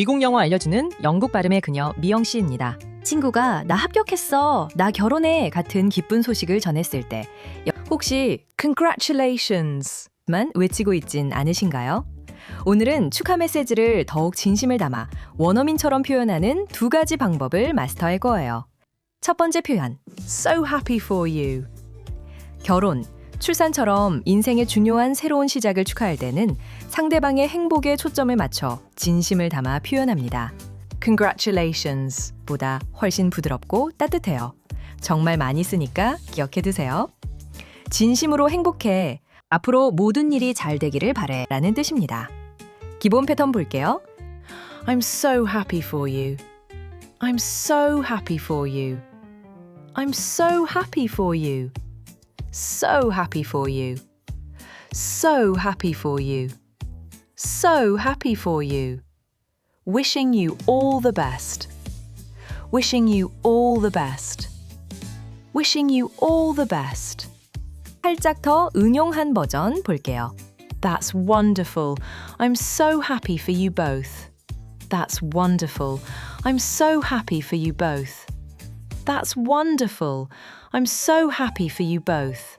미국 영어 알려주는 영국 발음의 그녀 미영 씨입니다. 친구가 나 합격했어, 나 결혼해 같은 기쁜 소식을 전했을 때 여- 혹시 congratulations만 외치고 있진 않으신가요? 오늘은 축하 메시지를 더욱 진심을 담아 원어민처럼 표현하는 두 가지 방법을 마스터할 거예요. 첫 번째 표현, so happy for you. 결혼, 출산처럼 인생의 중요한 새로운 시작을 축하할 때는 상대방의 행복에 초점을 맞춰 진심을 담아 표현합니다. Congratulations 보다 훨씬 부드럽고 따뜻해요. 정말 많이 쓰니까 기억해 두세요. 진심으로 행복해. 앞으로 모든 일이 잘 되기를 바래. 라는 뜻입니다. 기본 패턴 볼게요. I'm so happy for you. I'm so happy for you. I'm so happy for you. So happy for you. So happy for you. So happy for you. Wishing you all the best. Wishing you all the best. Wishing you all the best. 살짝 더 응용한 버전 볼게요. That's wonderful. I'm so happy for you both. That's wonderful. I'm so happy for you both. That's wonderful. I'm so happy for you both.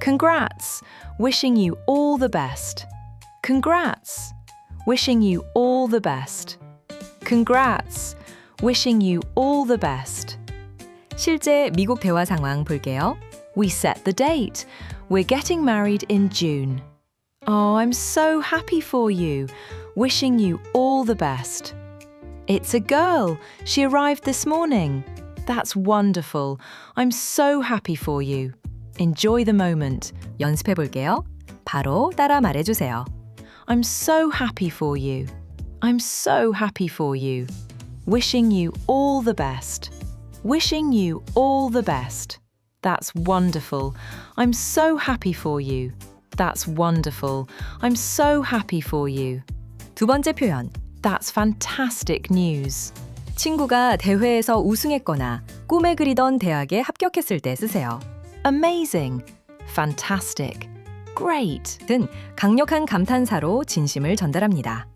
Congrats. Wishing you all the best. Congrats. Wishing you all the best. Congrats. Wishing you all the best. 실제 미국 대화 상황 볼게요. We set the date. We're getting married in June. Oh, I'm so happy for you. Wishing you all the best. It's a girl. She arrived this morning. That's wonderful. I'm so happy for you. Enjoy the moment. 연습해 볼게요. 바로 따라 말해 주세요. I'm so happy for you. I'm so happy for you. Wishing you all the best. Wishing you all the best. That's wonderful. I'm so happy for you. That's wonderful. I'm so happy for you. 두 번째 표현. That's fantastic news. 친구가 대회에서 우승했거나 꿈에 그리던 대학에 합격했을 때 쓰세요. Amazing. Fantastic. Great. 등 강력한 감탄사로 진심을 전달합니다.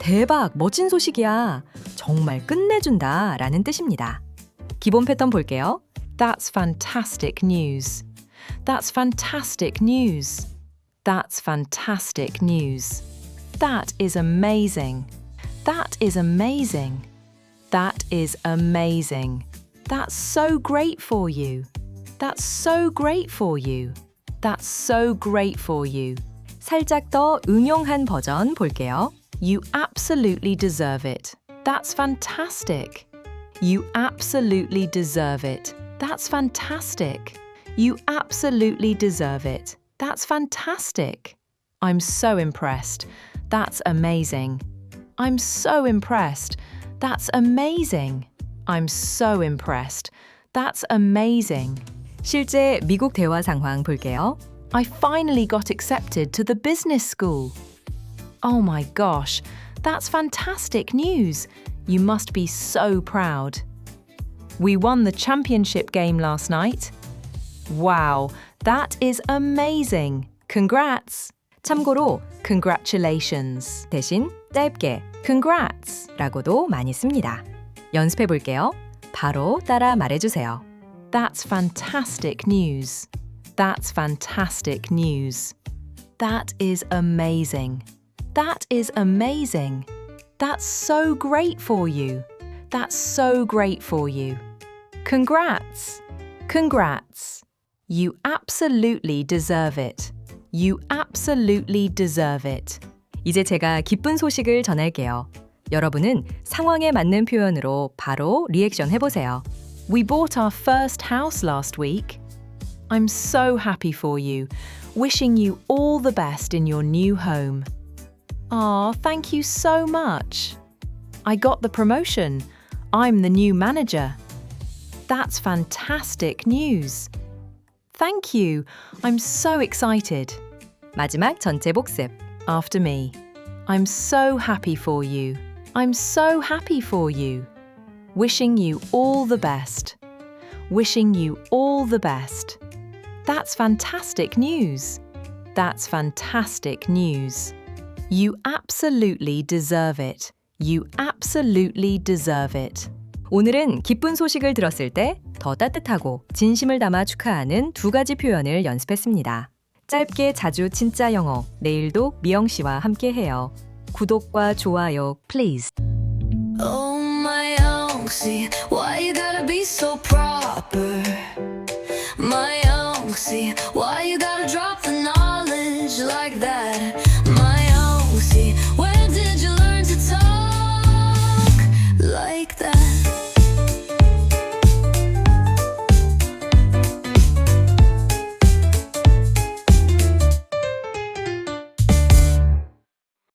대박, 멋진 소식이야. 정말 끝내준다. 라는 뜻입니다. 기본 패턴 볼게요. That's fantastic news. That's fantastic news. That's fantastic news. That is amazing. That is amazing. That is amazing. That's so great for you. That's so great for you. That's so great for you. 살짝 더 응용한 버전 볼게요. You absolutely deserve it. That's fantastic. You absolutely deserve it. That's fantastic. You absolutely deserve it. That's fantastic. I'm so impressed. That's amazing. I'm so impressed. That's amazing. I'm so impressed. That's amazing. 실제 미국 대화 상황 볼게요. I finally got accepted to the business school. Oh my gosh, that's fantastic news. You must be so proud. We won the championship game last night. Wow, that is amazing. Congrats. 참고로 congratulations 대신 짧게 congrats 라고도 많이 씁니다. 연습해 볼게요. 바로 따라 말해 주세요. That's fantastic news. That's fantastic news. That is amazing. That is amazing. That's so great for you. That's so great for you. Congrats. Congrats. You absolutely deserve it. You absolutely deserve it. 이제 제가 기쁜 소식을 전할게요. 여러분은 상황에 맞는 표현으로 바로 리액션 해보세요. We bought our first house last week. I'm so happy for you. Wishing you all the best in your new home. Aw, thank you so much. I got the promotion. I'm the new manager. That's fantastic news. Thank you. I'm so excited. 마지막 전체 복습. After me. I'm so happy for you. I'm so happy for you. Wishing you all the best. Wishing you all the best. That's fantastic news. That's fantastic news. You absolutely deserve it. You absolutely deserve it. 오늘은 기쁜 소식을 들었을 때 더 따뜻하고 진심을 담아 축하하는 두 가지 표현을 연습했습니다. 짧게 자주 진짜 영어, 내일도 미영 씨와 함께 해요. 구독과 좋아요, please. Oh my Youngsie, why you gotta be so proper? My Youngsie, why you gotta drop the knowledge like that?